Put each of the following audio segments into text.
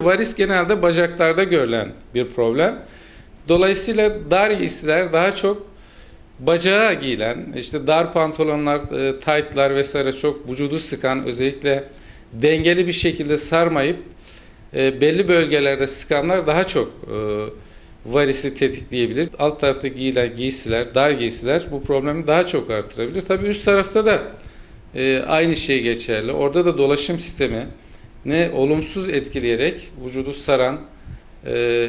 Varis genelde bacaklarda görülen bir problem. Dolayısıyla dar giysiler daha çok bacağa giyilen, işte dar pantolonlar, e, taytlar vesaire çok vücudu sıkan, özellikle dengeli bir şekilde sarmayıp e, belli bölgelerde sıkanlar daha çok e, varisi tetikleyebilir. Alt tarafta giyilen giysiler, dar giysiler bu problemi daha çok artırabilir. Tabii üst tarafta da e, aynı şey geçerli. Orada da dolaşım sistemi ne olumsuz etkileyerek vücudu saran e,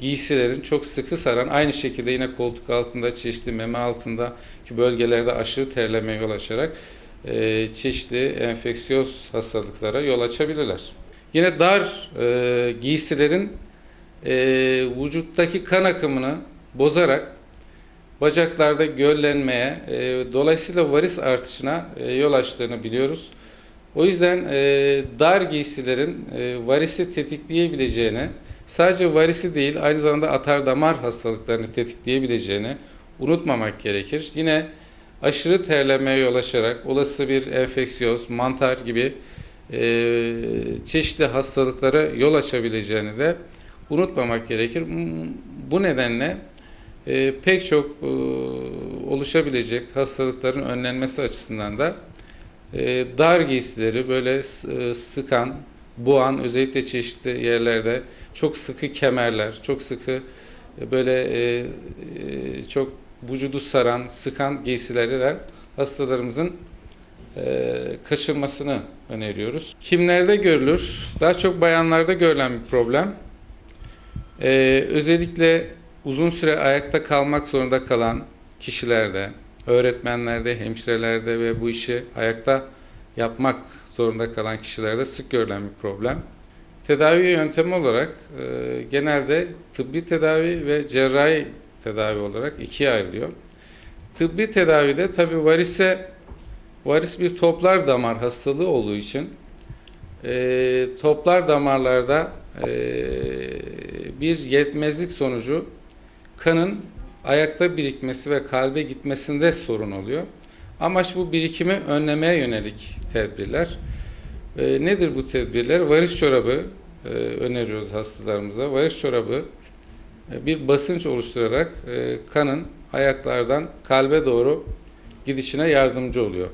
giysilerin çok sıkı saran aynı şekilde yine koltuk altında çeşitli meme altındaki bölgelerde aşırı terlemeye yol açarak e, çeşitli enfeksiyöz hastalıklara yol açabilirler. Yine dar e, giysilerin e, vücuttaki kan akımını bozarak bacaklarda göllenmeye, e, dolayısıyla varis artışına e, yol açtığını biliyoruz. O yüzden e, dar giysilerin e, varisi tetikleyebileceğini, sadece varisi değil aynı zamanda atar damar hastalıklarını tetikleyebileceğini unutmamak gerekir. Yine aşırı terlemeye yol açarak olası bir enfeksiyöz, mantar gibi e, çeşitli hastalıklara yol açabileceğini de unutmamak gerekir. Bu nedenle e, pek çok e, oluşabilecek hastalıkların önlenmesi açısından da e, dar giysileri böyle e, sıkan, boğan özellikle çeşitli yerlerde çok sıkı kemerler, çok sıkı e, böyle e, çok vücudu saran, sıkan giysilerden hastalarımızın e, öneriyoruz. Kimlerde görülür? Daha çok bayanlarda görülen bir problem. Özellikle uzun süre ayakta kalmak zorunda kalan kişilerde, öğretmenlerde, hemşirelerde ve bu işi ayakta yapmak zorunda kalan kişilerde sık görülen bir problem. Tedavi yöntemi olarak e, genelde tıbbi tedavi ve cerrahi tedavi olarak ikiye ayrılıyor. Tıbbi tedavide tabi varise varis bir toplar damar hastalığı olduğu için e, toplar damarlarda e, bir yetmezlik sonucu kanın ayakta birikmesi ve kalbe gitmesinde sorun oluyor. Amaç bu birikimi önlemeye yönelik tedbirler. E, nedir bu tedbirler? Varis çorabı e, öneriyoruz hastalarımıza. Varis çorabı e, bir basınç oluşturarak e, kanın ayaklardan kalbe doğru gidişine yardımcı oluyor.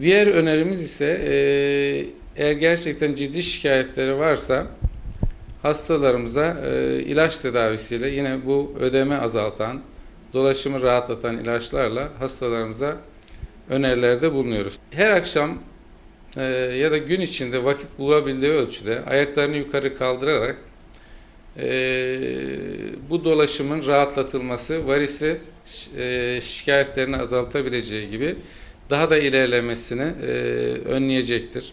Diğer önerimiz ise e, eğer gerçekten ciddi şikayetleri varsa hastalarımıza e, ilaç tedavisiyle yine bu ödeme azaltan, dolaşımı rahatlatan ilaçlarla hastalarımıza önerilerde bulunuyoruz. Her akşam e, ya da gün içinde vakit bulabildiği ölçüde ayaklarını yukarı kaldırarak e, bu dolaşımın rahatlatılması, varisi e, şikayetlerini azaltabileceği gibi daha da ilerlemesini e, önleyecektir.